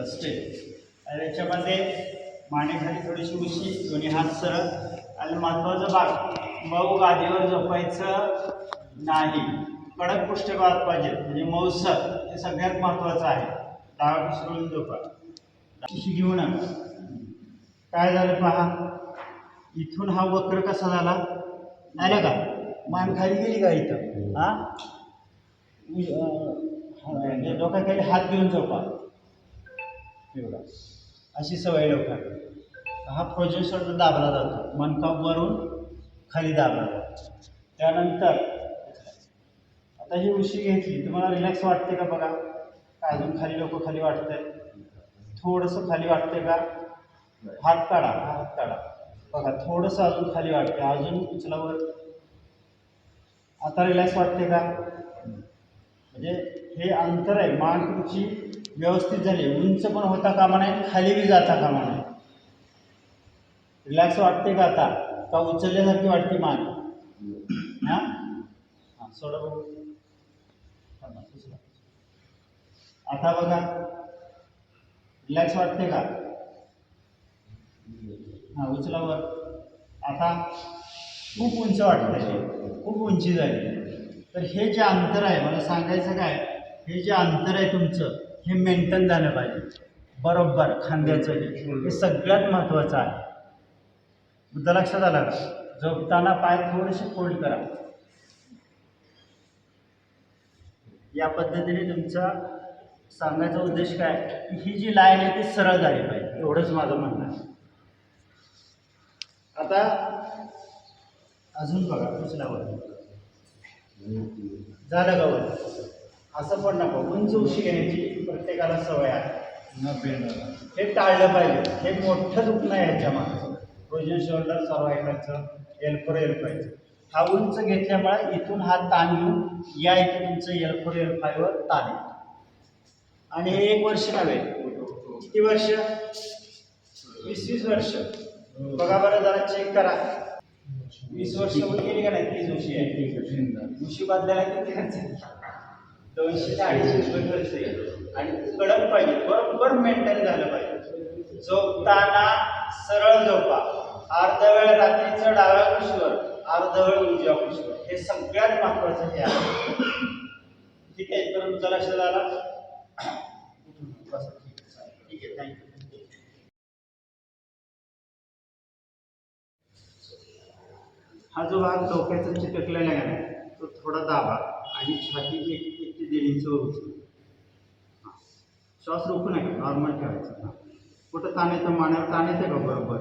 असते. आणि याच्यामध्ये मानेखाली थोडीशी उशी दोन्ही हात सरळ. आणि महत्त्वाचा भाग मऊ गादीवर झोपायचं नाही. कडक पृष्ठभाग पाहिजे म्हणजे मऊसर हे सगळ्यात महत्वाचं आहे. डावा घसरून झोपा. शिशी घेऊ नका काय झालं पहा? इथून हा वक्र कसा झाला? आलं का? मान खाली गेली का इथं? हा? डोक्याखाली हात घेऊन झोपा. बघा अशी सवय लोकांना. हा प्रोजेक्ट शोल्डर दाबला जातो. मनकाप वरून खाली दाबला जातो. त्यानंतर आता ही उशी घेतली तुम्हाला रिलॅक्स वाटते का बघा? काय अजून खाली लोक खाली वाटतंय. थोडंसं खाली वाटतंय का? हात काढा हात काढा. बघा थोडंसं अजून खाली वाटते अजून उचलावर आता रिलॅक्स वाटते का? म्हणजे हे अंतर आहे. मान तुमची व्यवस्थित झाली. उंच पण होता कामा नाही खाली बी जाता कामा नाही रिलॅक्स वाटते का आता? का उचलल्यासारखी वाटते मान हां? हां सोडा बघू. आता बघा. रिलॅक्स वाटते का? हां उचलावर आता खूप उंच वाटते खूप उंची झाली तर हे जे अंतर आहे मला सांगायचं काय? हे जे अंतर आहे तुमचं हे मेंटेन झालं पाहिजे. बरोबर खांद्याचं हे. हे सगळ्यात महत्त्वाचं आहे. मुद्दा लक्षात आला का? झोपताना पाय थोडेसे फोल्ड करा. या पद्धतीने तुमचा सांगायचा उद्देश काय? की ही जी लाईन आहे ती सरळ झाली पाहिजे. एवढंच माझं म्हणणं आहे. आता अजून बघा उचलावर झालं का वर? असं पण नको उंच उशी घ्यायची प्रत्येकाला सवय आहे. हे टाळलं पाहिजे हे मोठं दुखणं आहे ह्याच्या मागचं प्रोजन शोल्डर सर्वायकलचं एल फोर एल फायचं हा उंच घेतल्यामुळे इथून हा ताण घेऊन या इथे तुमचं एल फोर एल फायवर ताण येतो. आणि हे एक वर्ष नव्हे किती वर्ष वीस वीस वर्ष. बघा बरं जरा चेक करा. वीस वर्ष होऊन गेली का नाही तीस वर्षी आहे. उशी बदलायला किती खर्च? दोनशे ते अडीचशे रुपये खर्च येईल आणि कडक पाहिजे बरोबर मेंटेन झालं पाहिजे. झोपताना सरळ झोपा. अर्ध वेळ रात्रीचं डाव्या कुशीवर अर्ध वेळ उजव्या कुशीवर हे सगळ्यात महत्वाचं हे आहे. ठीक आहे तर तुमचं लक्षात आलं. ठीक आहे थँक्यू हा जो भाग डोक्याचा चिटकलेला आहे ना तो थोडा दाबा आणि छाती एक एक ते दीड इंच उचल हां. श्वास रोखू नका नॉर्मल ठेवायचं. हां कुठं ताण येतं मानेवर ताण येतं का? बरोबर.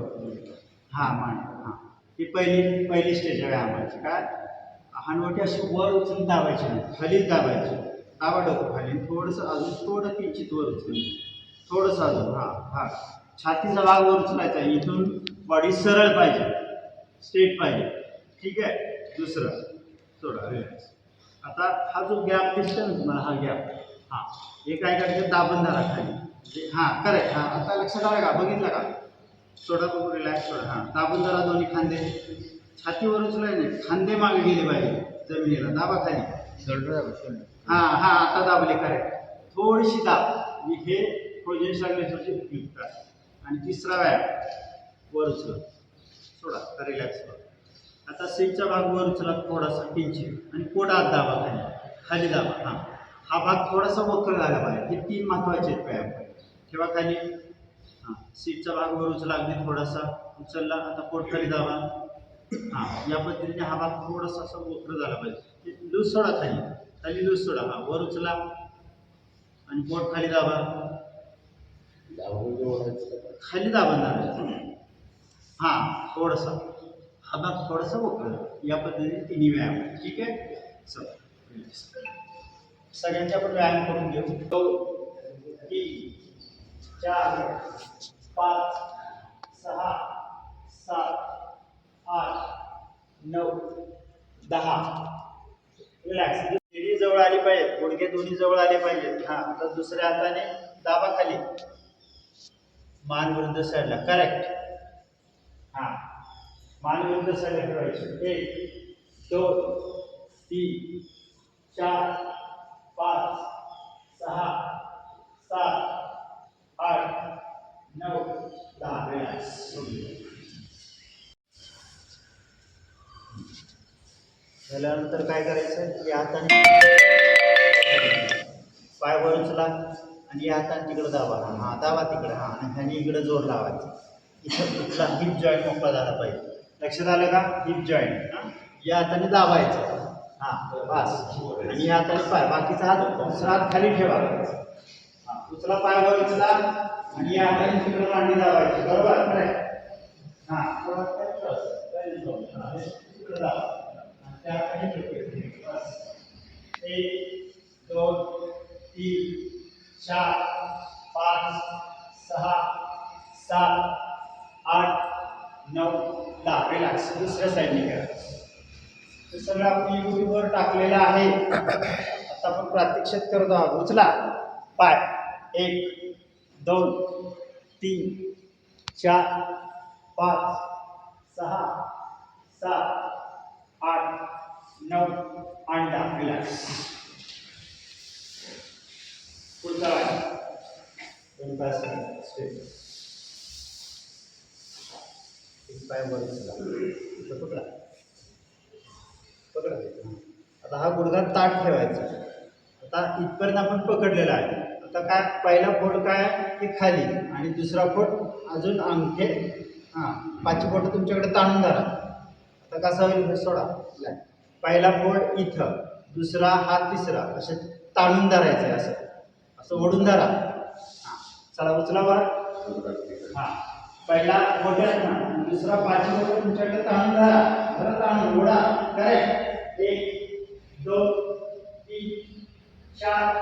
हां माने हां. ही पहिली पहिली स्टेज आहे आम्हाची. काय हानवटी अशी वर उचलून दाबायची नाही. खालीच दाबायची. दाबा डोकं खाली. थोडंसं अजून थोडं किंचित वर उचलून. थोडंसं अजून हां हां. छातीचा भाग वर उचलायचा. इथून बॉडी सरळ पाहिजे. स्ट्रेट पाहिजे. ठीक आहे? दुसरं. सोडा रिलॅक्स आता हा जो गॅप दिसतो ना तुम्हाला हा गॅप हां. हे काय करायचं दाबून धरा खाली हां करेक्ट हां आता लक्षात आलं का? बघितलं का? सोडा बघू रिलॅक्स सोडा. हां दाबून धरा दोन्ही खांदे. छातीवर उचलाय नाही. खांदे मागे गेले पाहिजे. जमिनीला. दाबा खाली. शोल्डर शोल्डर हां हां आता दाबले करेक्ट थोडीशी दाब. आणि हे प्रोजेक्ट लागण्यासाठी उपयुक्त आहे. आणि तिसरा व्यायाम. वर उचला सोडा रिलॅक्स करा. आता सीटचा भाग वर उचला थोडासा किंचित आणि पोट आत दाबा खाली. खाली दाबा हां. हा भाग थोडासा वक्र झाला पाहिजे हे तीन महत्त्वाचे आहेत व्यायाम. ठेवा खाली. हां. सीटचा भाग वर उचला अगदी थोडासा उचलला आता पोट खाली दाबा. हां. या पद्धतीने हा भाग थोडासा असा वक्र झाला पाहिजे. लूज सोडा खाली. खाली लूज सोडा हा. वर उचला आणि पोट खाली दाबा. खाली दाबा हां. थोडंसं. हा भाग थोडासा वक्र या पद्धतीने तिन्ही व्यायाम ठीक आहे चल सगळ्यांचे आपण व्यायाम करून घेऊ दोन तीन चार पाच सहा सात आठ नऊ दहा। रिलॅक्स शिडी जवळ आली पाहिजे गुडघे दोन्ही जवळ आले पाहिजेत. हां आता दुसऱ्या हाताने दाबा खाली मान विरुद्ध साईडला करेक्ट हां. मान विरुद्ध साईडला ठेवायची एक दोन तीन चार पाच सहा सात आठ नऊ दहा रिलॅक्स झाल्यानंतर काय करायचं या हाताने पाय वर उचला आणि या हाताने तिकडे दाबा हा दाबा तिकडे हा आणि ह्याने इकडे जोर लावायचा इथं कुठला हिप जॉईंट मोकळा झाला पाहिजे लक्षात आलं का? हिप जॉईंट या हाताने दाबायचं. हा बस. आणि या हाताने पाय बाकीचा हात दुसरा हात खाली ठेवा. हा उचला पाय वर उचला आणि या हाताने तिकडे मांडी दाबायची. बरोबर? correct? हा आणि त्या हाताने बस. एक दोन तीन चार पाच सहा सात आठ नऊ दहा रिलॅक्स दुसऱ्या साईडने करायचं हे सगळं आपण युट्यूबवर टाकलेलं आहे. आता आपण प्रात्यक्षित करत आहोत. उचला. पाय. एक दोन तीन चार पाच सहा सात आठ नऊ आणि दहा रिलॅक्स पुढचा आहे स्टेप एक पाय वर उचला इथं पकडा पकडा आता हा गुडघा ताट ठेवायचा. आता इथपर्यंत आपण पकडलेला आहे. आता काय पहिला फोट काय ते खाली. आणि दुसरा फोट अजून अंगठे. हां पाचवी फोटं तुमच्याकडे ताणून धरा. आता कसा होईल सोडा. पहिला फोट इथं. दुसरा हा तिसरा. असे ताणून धरायचं आहे असं. असं ओढून धरा. हां चला उचला हां. पहिला गोट्यांना दुसरा पाचवी फोड तुमच्याकडे ताणून धरा खरं ताण ओढा करेक्ट एक दोन तीन चार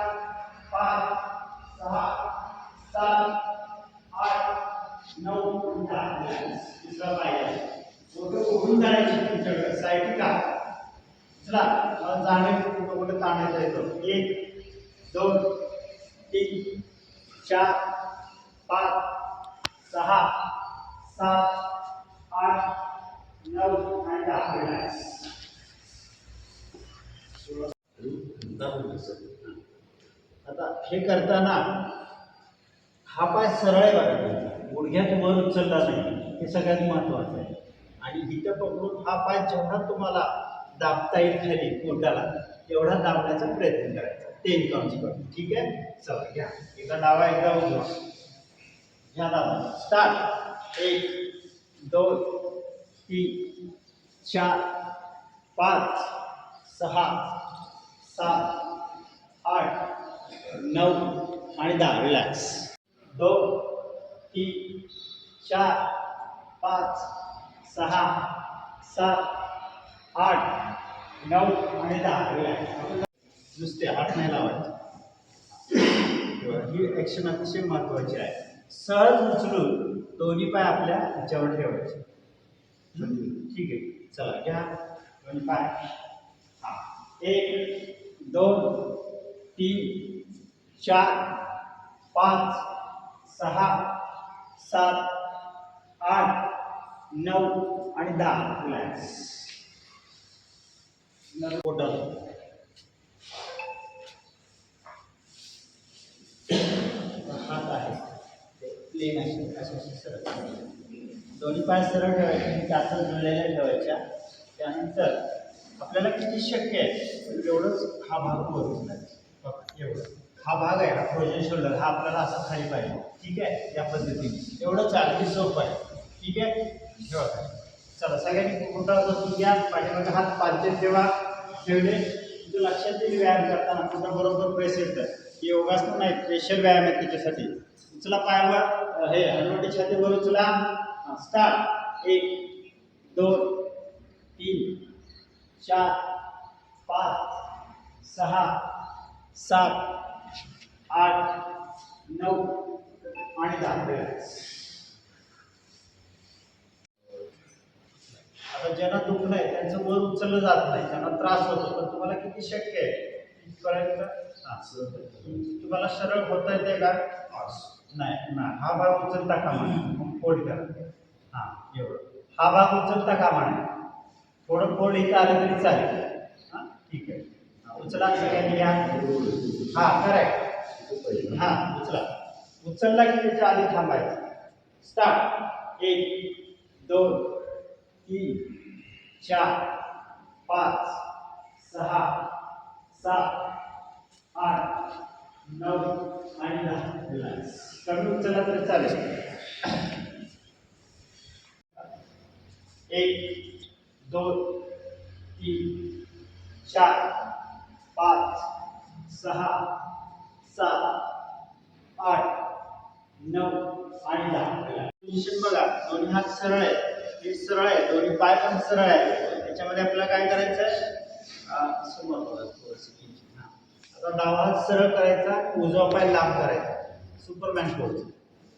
पाच सहा सात आठ नऊ. दहा दुसरा पाहिजे फोटो उघडून जाण्याची तुमच्याकडे. सायटी का चला मला जाणे कुठं कुठं ताणायचं येतो एक दोन तीन चार पाच सहा सात आठ नऊ आणि दहा रिलॅक्स आता हे करताना हा पाय सरळ आहे बघा. गुडघ्यात वर उचलला नाही. हे सगळ्यात महत्वाचं आहे. आणि इथं पकडून हा पाय जेवढा तुम्हाला दाबता येईल खाली पोटाला तेवढा दाबण्याचा प्रयत्न करायचा. टेन काउंट्स करून ठीक आहे? चला घ्या. एकदा डावा एकदा उजवा. घ्या दाबा स्टार्ट. एक दोन तीन चार पाच सहा सात आठ नऊ आणि दहा. रिलॅक्स दोन तीन चार पाच सहा सात आठ नऊ आणि दहा. रिलॅक्स नुसते हात नाही लावायचे. ही ॲक्शन अतिशय महत्त्वाची आहे. सहज उचलून दोन्ही पाय आपल्या ह्याच्यावर ठेवायचे. ठीक आहे. चला घ्या. दोन्ही पाय. हा. एक दोन तीन चार पाच सहा सात आठ नऊ आणि दहा. रिलॅक्स टोटल हात आहे प्लेन आहे असे सरळ. दोन्ही पाय सरळ ठेवायचे जास्त जुळलेल्या ठेवायच्या. त्यानंतर आपल्याला किती शक्य आहे? एवढंच हा भाग वर एवढं. हा भाग आहे हा फ्रोजन शोल्डर हा आपल्याला असा खाली पाहिजे. ठीक आहे? या पद्धतीने. एवढंच अगदी सोपं आहे. ठीक आहे? ठेवा चला सगळ्यांनी कुठं बसून घ्या पाठीमागे हात पालथे ठेवा ठेवले. तुझं लक्षात येईल व्यायाम करताना कुठं बरोबर प्रेस येतं. योगासन नाही प्रेशर व्यायाम आहे त्याच्यासाठी. उचला पायावर हे हनुवटी छातीवर उचला स्टार्ट एक दोन तीन चार पाच सहा सात आठ नऊ आणि दहा आता ज्यांना दुखणं आहे त्यांचं वर उचललं जात नाही त्यांना त्रास होतो पण तुम्हाला किती शक्य आहे? इथपर्यंत तुम्हाला सरळ होता येते का? नाही. ना हा भाग उचलता कामा मग फोल्ड करा. हा एवढं. हा भाग उचलता कामा नाही थोडं फोल्ड इथं आलं तरी चालेल. हां ठीक आहे. उचला सगळ्यांनी घ्या हा करेक्ट हा उचला. उचलला की त्याच्या आधी थांबायचं. स्टार्ट एक दोन तीन चार पाच सहा सात आठ नऊ आणि दहा. Relax. कमी उचलला तरी चालेल. एक दोन तीन चार पाच सहा सात आठ नऊ आणि दहा. पोझिशन बघा दोन्ही हात सरळ आहे हे सरळ आहे दोन्ही पाय पण सरळ आहे त्याच्यामध्ये आपल्याला काय करायचं आहे आ, समोर बघा थोडंसं किंचित. हा. आता डावा हात सरळ करायचा उजवा पाय लांब करायचा. सुपरमॅन पोज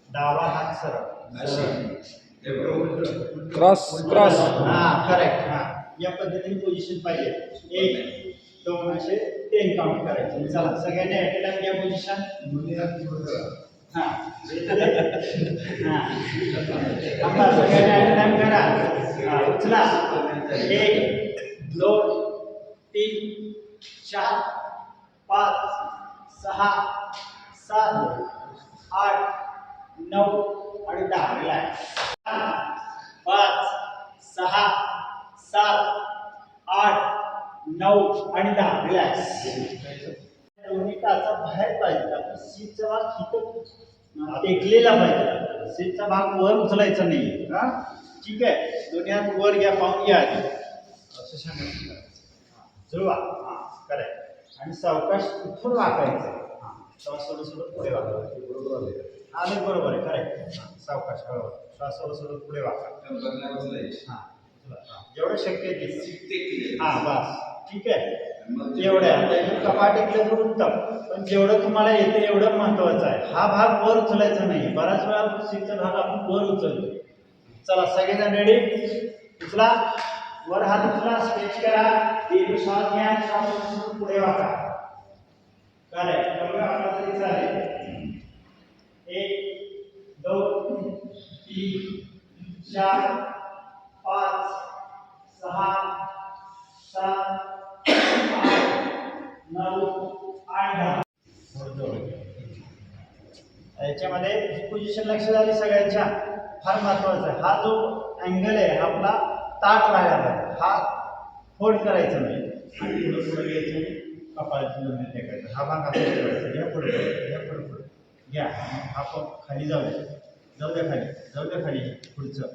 डावा हात सरळ. क्रॉस क्रॉस हा करेक्ट हा. या पद्धतीने पोझिशन पाहिजे. एक दोन असे टेन काउंट करायचे. चला सगळ्यांनी ऍट टाइम घ्या पोझिशन हा. हा. सगळ्यांनी ऍट टाइम करा. हा उचला एक दोन तीन चार पाच सहा सात आठ नऊ आणि दहा. पाच सहा सात आठ नऊ आणि दहा. रिलॅक्स दोन्ही टाचा बाहेर पाहिजे. आपण सीटचा भाग इथं टेकलेला पाहिजे. सीटचा भाग वर उचलायचा नाही हा? ठीक आहे. दोन्ही हात वर घ्या पाहून घ्या आधी. असं सांगायचं जुळवा हां करेक्ट आणि सावकाश इथून वाकायचं हां श्वास सोडत सोडत पुढे वाकायचं आले बरोबर आहे करेक्ट सावकाश हळूहळू श्वास सोडत पुढे वाका चला, जेवढं शक्य आहे तितकं. बस. ठीक आहे. एवढ्या कपाटीतलं तर उत्तम पण जेवढं तुम्हाला येतं एवढं महत्वाचं आहे. हा भाग वर उचलायचा नाही. बऱ्याच वेळा सीटचा भाग आपण वर उचलतो चला सगळेजण रेडी उचला. वर हात उचला स्ट्रेच करा. दीर्घ श्वास घ्या श्वास पुढे वाका करेक्ट कमी वाकला तरी चालेल. एक दोन तीन चार पाच सहा सात आठ नऊ आठ दहा. याच्यामध्ये पोझिशन लक्षात आली सगळ्यांच्या. फार महत्वाचं आहे. हा जो अँगल आहे हा आपला ताट लागायला हा फोल्ड करायचा नाही. आणि पुढे पुढे घ्यायचं आणि कपाळाची टेकायचं हा भाग असा ठेवायचा घ्या पुढे या पुढे पुढे घ्या आपण खाली जाऊया जाऊ द्या खाली. जाऊ द्या खाली. पुढचं.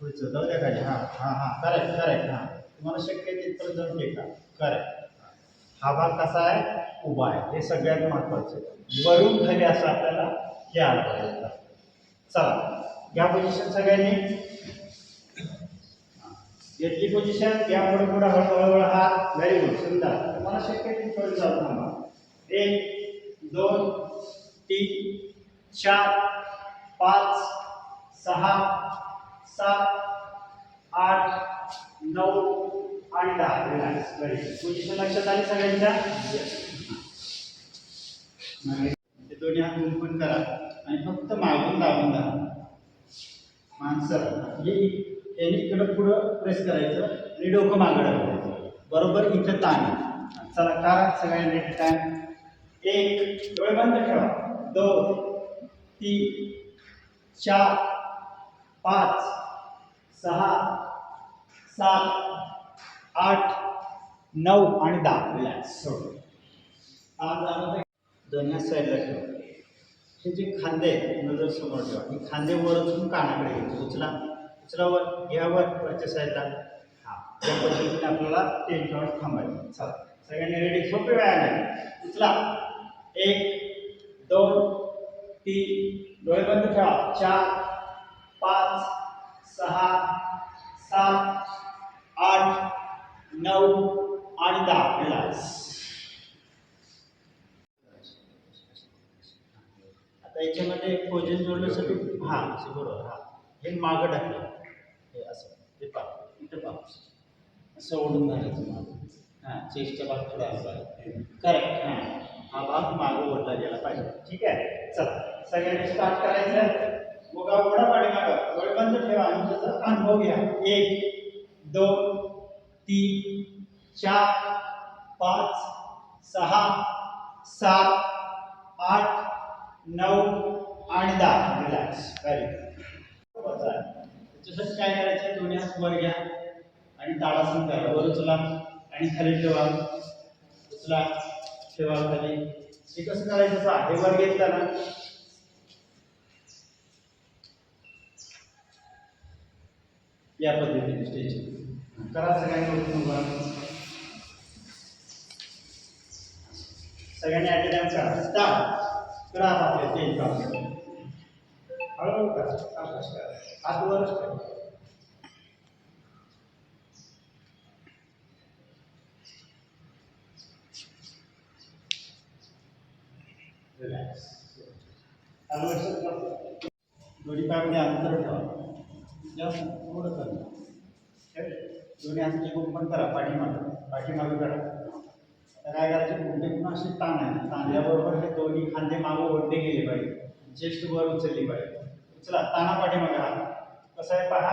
पुढचं. जाऊ द्या खाली. हां. हां हां. करेक्ट करेक्ट हां. तुम्हाला शक्य तिथपर्यंत जाऊन टेका करेक्ट हा भाग कसा आहे? उभा आहे. हे सगळ्यात महत्वाचं वरून खाली असं आपल्याला हे आलं पाहिजे. चला. या पोझिशन सगळ्यांनी घेतली पोझिशन घ्या पुढे पुढे हळूहळू हात व्हेरी गुड सुंदर तुम्हाला शक्य आहे तिथपर्यंत जाऊ थांबा एक दोन तीन चार पाच सहा सात आठ नऊ आणि दहा रिलॅक्स व्हेरी गुड पोझिशन लक्षात आली सगळ्यांच्या? ते दोन्ही हात ओपन करा. आणि फक्त मागून दाबून धरा माणसं हे याने इकडं पुढं प्रेस करायचं आणि डोकं मागं बरोबर? इथं ताण. चला करा सगळ्यांनी टाइम एक डोळे बंद ठेवा. दोन तीन चार पाच सहा सात आठ नऊ आणि दहा. रिलॅक्स सोड. आज दोन्ही साईडला ठेवा. हे जे खांदे आहेत नजर समोर ठेवा. हे खांदे वर उचलून कानाकडे घ्यायचे उचला. उचला यावर घ्या साईडला हा या पद्धतीने आपल्याला टेन काउंट थांबायचं. चला सगळ्यांनी रेडी सोपे व्यायाम उचला एक दोन तीन. डोळे बंद ठेवा. चार पाच सहा सात आठ नऊ आणि दहा. रिलॅक्स आता याच्यामध्ये भोजन जोडण्यासाठी हा बरोबर. हा. हे मागं टाकलं. हे असं ते पा इथं असं घालायचं मागं. हां चेस्टच्या भाग थोडा असा करेक्ट हां. हा भाग मागं ओढला गेला पाहिजे. ठीक आहे? चला. सगळ्यांनी स्टार्ट करायचं. मग ओढा पाठी डोळे बंद ठेवा आणि त्याचा अनुभव घ्या. एक दोन तीन चार पाच सहा सात आठ नऊ आणि दहा. रिलॅक्स व्हेरी गुड तसंच काय करायचं? दोन्ही हात वर घ्या. आणि ताडासन करा. वर उचला आणि खाली ठेवा. उचला ठेवा खाली. हे कसं करायचं? पहा हे वर घेतलं ना या पद्धतीने स्टेज करा सगळ्यांनी सगळ्यांनी ॲट टाइम करा स्टार्ट. करा आपले स्टेज हळूहळू करा सावकाश करा हात वरच ठेवा रिलॅक्स ठेवा. दोन्ही पायामध्ये अंतर ठेवा थोडं करा दोन्ही हाताची गुंपण करा पाठीमागं पाठीमागं करा आता काय करायचे गुंडे पुन्हा असे ताण आहे ताणल्याबरोबर हे दोन्ही खांदे मागं ओढले गेले पाहिजे चेस्ट वर उचलली पाहिजे उचला ताना पाठीमागं हात कसं आहे पहा,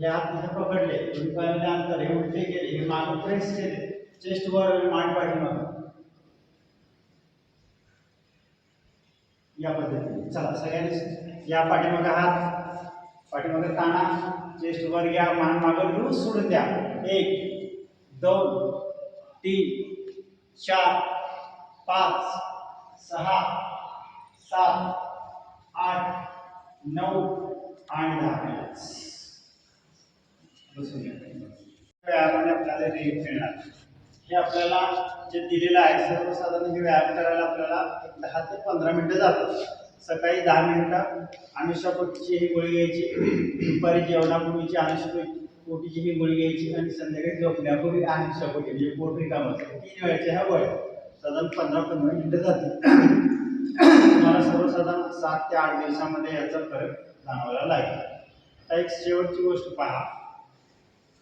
हे हात अंतर, हे उलटे गेले हे मागं प्रेस केले. चेस्ट वर मान पाठीमागं या पद्धतीने. चला सगळ्यांनी या पाठीमागे हात, पाठीमागे ताणा. चेस्ट वर घ्या मान मागं लूज सोडून द्या. एक, दोन, तीन, चार, पाच, सहा, सात, आठ नऊ आणि दहा बसून व्यायामाने आपल्याला रिलीफ मिळणार. हे आपल्याला जे दिलेलं आहे सर्वसाधारण हे व्यायाम करायला आपल्याला एक दहा ते पंधरा मिनिटं जातात. सकाळी दहा मिनिटं. अनुषापोटीची ही गोळी घ्यायची. दुपारी जेवणापूर्वीची अनुषपोटीची ही गोळी घ्यायची आणि संध्याकाळी झोपण्यापूर्वी अनुषापोटी म्हणजे पोट असतं तीन वेळेच्या ह्या गोळ्या. साधारण पंधरा पंधरा मिनिटं जातील तुम्हाला सर्वसाधारण सात ते आठ दिवसामध्ये याचा फरक जाणवायला लागेल. आता एक शेवटची गोष्ट पहा.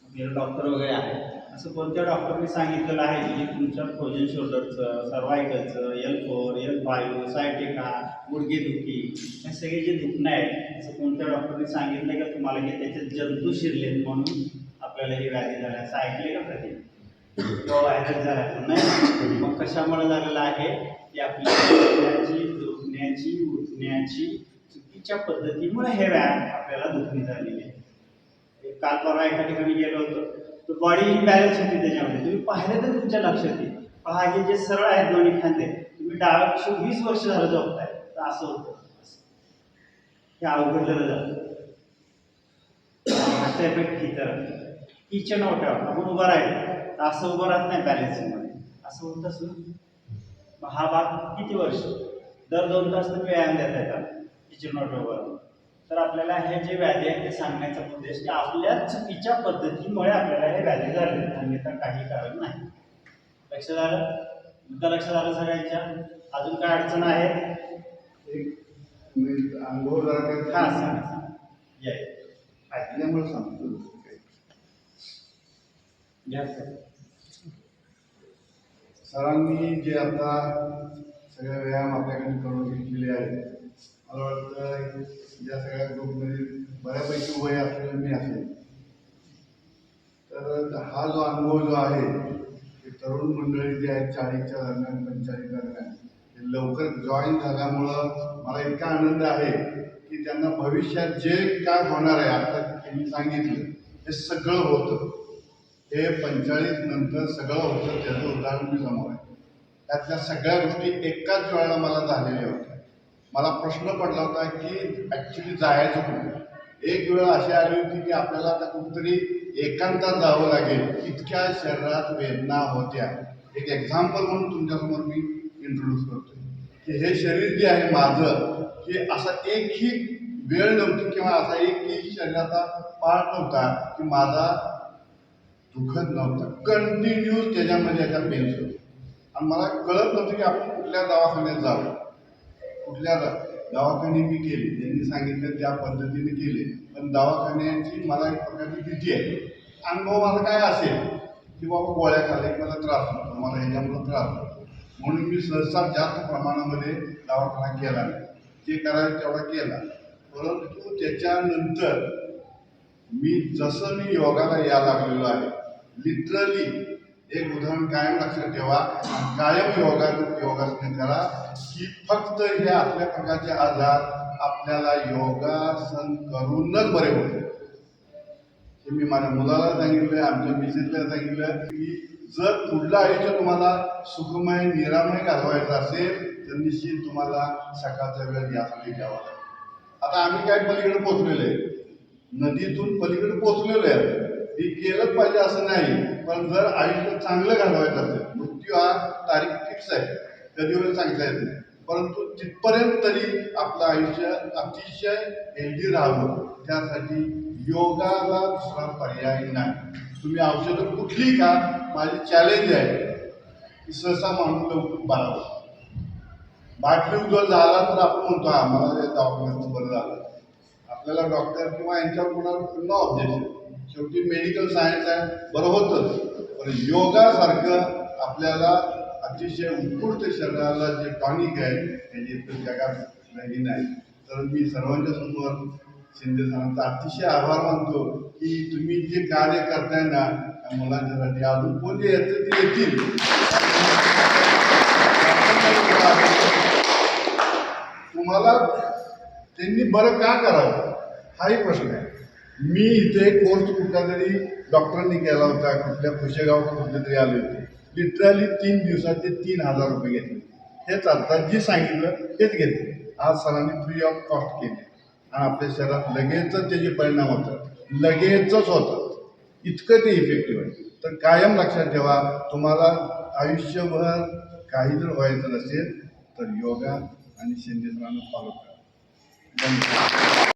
वगैरे डॉक्टर वगैरे आहे असं कोणत्या डॉक्टरने सांगितलेलं आहे की तुमच्या फ्रोजन शोल्डरचं सर्वायकलचं L four L five sciatica गुडघेदुखी हे सगळे जे दुखणं आहेत असं कोणत्या डॉक्टरने सांगितलं का तुम्हाला की त्याच्यात जंतू शिरलेत म्हणून आपल्याला ही व्याधी झाली? असं ऐकले का कधी? तो व्हायरस झाला नाही? मग कशामुळे झालेलं आहे? की आपल्या दुखण्याची दुखण्याची उठण्याची चुकीच्या पद्धतीमुळे हे व्यायाम आपल्याला दुखणी झालेली आहे काल परवा एका ठिकाणी गेलो होतो. तर बॉडी इम्बॅलन्स होती त्याच्यामध्ये. तुम्ही पाहिलं तर तुमच्या लक्षात येईल. पहा हे जे सरळ आहेत दोन्ही खांदे तुम्ही डाव्या वीस वर्ष झालं जगताय तर असं होतं. हे अवघडलेलं जातं. ह्याचा इफेक्ट ही तर किचन ओट्यावर आपण उभं राहिलं. तर असं उभं राहत नाही बॅलेन्सिंगमध्ये असं होत असं? हा भाग किती वर्ष? दर दोन तास तुम्ही व्यायाम देता येतात किचन ओट्यावर तर आपल्याला हे जे व्याधी आहे ते सांगण्याचा उद्देश की आपल्या चुकीच्या पद्धतीमुळे आपल्याला हे व्याधी झाले अन्यथा काही कारण नाही. लक्षात आलं मुद्दा लक्षात आलं सगळ्यांच्या? अजून काय अडचण आहे? हा सांगा. ऐकल्यामुळे सांगतो. घ्या सर. सरांनी जे आता सगळे व्यायाम आपल्याकडे करून घेतलेले आहेत मला वाटतं या सगळ्या ग्रुपमध्ये बऱ्यापैकी वय असलेलं मी असेल. तर हा जो अनुभव जो आहे ते तरुण मंडळी जे आहेत चाळीसच्या दरम्यान पंचाळीस दरम्यान ते लवकर जॉईन झाल्यामुळं मला इतका आनंद आहे की त्यांना भविष्यात जे काय होणार आहे आता त्यांनी सांगितलं हे सगळं होतं. हे पंचाळीस नंतर सगळं होतं त्याचं उदाहरण मी समोर आहे. त्यातल्या सगळ्या गोष्टी एकाच वेळेला मला झालेल्या होत्या. मला प्रश्न पडला होता की ॲक्च्युली जायचं कुठे? एक वेळ अशी आली होती की आपल्याला आता कुठेतरी एकांतात जावं लागेल. इतक्या शरीरात वेदना होत्या. एक एक्झाम्पल म्हणून तुमच्यासमोर मी इंट्रोड्यूस करतो की हे शरीर जे आहे माझं की असा एकही वेळ नव्हती किंवा असा एकही शरीराचा पार्ट नव्हता की माझा दुखत नव्हतं. कंटिन्यूस त्याच्यामध्ये याच्या पेन्स होते आणि मला कळत नव्हतं की आपण कुठल्या दवाखान्यात जावं. कुठल्या दवाखाने मी केले. त्यांनी सांगितलं त्या पद्धतीने केले. पण दवाखान्याची मला एक प्रकारची भीती आहे. अनुभव मला काय असेल की बाबा गोळ्या खाल्ल्या मला त्रास होतो. मला ह्याच्यामुळं त्रास होतो. म्हणून मी सहसा जास्त प्रमाणामध्ये दवाखाना केला नाही. जे करायचं तेवढा केला. परंतु त्याच्यानंतर मी जसं मी योगाला या लागलेलो आहे लिटरली एक उदाहरण कायम लक्षात ठेवा. आणि कायम योगा योगासने करा की फक्त हे आपल्या प्रकारचे आजार आपल्याला योगासन करूनच बरे होते. हे मी माझ्या मुलाला सांगितलं आमच्या मिसेसला सांगितलं की जर पुढलं आयुष्य तुम्हाला सुखमय निरामय घालवायचं असेल तर निश्चित तुम्हाला सकाळचा वेळ यासाठी द्यावा आता आम्ही काय पलीकडे पोचलेलो आहे? नदीतून पलीकडे पोचलेलो आहे. हे केलंच पाहिजे असं नाही. पण जर आयुष्य चांगलं घालवायचं असेल मृत्यू हा तारीख फिक्स आहे. कधीवर सांगता येत नाही. परंतु तिथपर्यंत तरी आपलं आयुष्य अतिशय हेल्दी राहावं त्यासाठी योगाला दुसरा पर्याय नाही. तुम्ही औषधं कुठली का माझी चॅलेंज आहे. की सहसा माणूस लवकर बाळावं बाटली उजवळ झाला तर आपण म्हणतो आम्हाला मला हे बरं झालं. आपल्याला डॉक्टर किंवा यांच्यावर कोणाला पूर्ण ऑब्जेक्शन शेवटी मेडिकल सायन्स आहे. बरं होतंच. पण योगासारखं आपल्याला अतिशय उत्कृष्ट शरीराला जे टॉनिक आहे त्याची इतर जगात नाही नाही तर मी सर्वांच्या समोर शिंदे सरांचा अतिशय आभार मानतो की तुम्ही जे कार्य करताय ना त्या मुलांच्यासाठी अजून कोणी येतं ते येतील. तुम्हाला त्यांनी बरं का करावं? हाही प्रश्न आहे. मी इथे कोर्स कुठला तरी डॉक्टरांनी केला होता कुठल्या पुशेगाव कुठले तरी आले होते. लिटरली तीन दिवसात ते तीन हजार रुपये घेतले. हेच आता जे सांगितलं तेच घेतले. आज सरांनी फ्री ऑफ कॉस्ट केले. आणि आपल्या शरीरात लगेचच त्याचे परिणाम होतात. लगेचच होतात. इतकं ते इफेक्टिव्ह आहे. तर कायम लक्षात ठेवा तुम्हाला आयुष्यभर काही जर व्हायचं नसेल तर योगा आणि शिंदे सरांना फॉलो करा. धन्यवाद.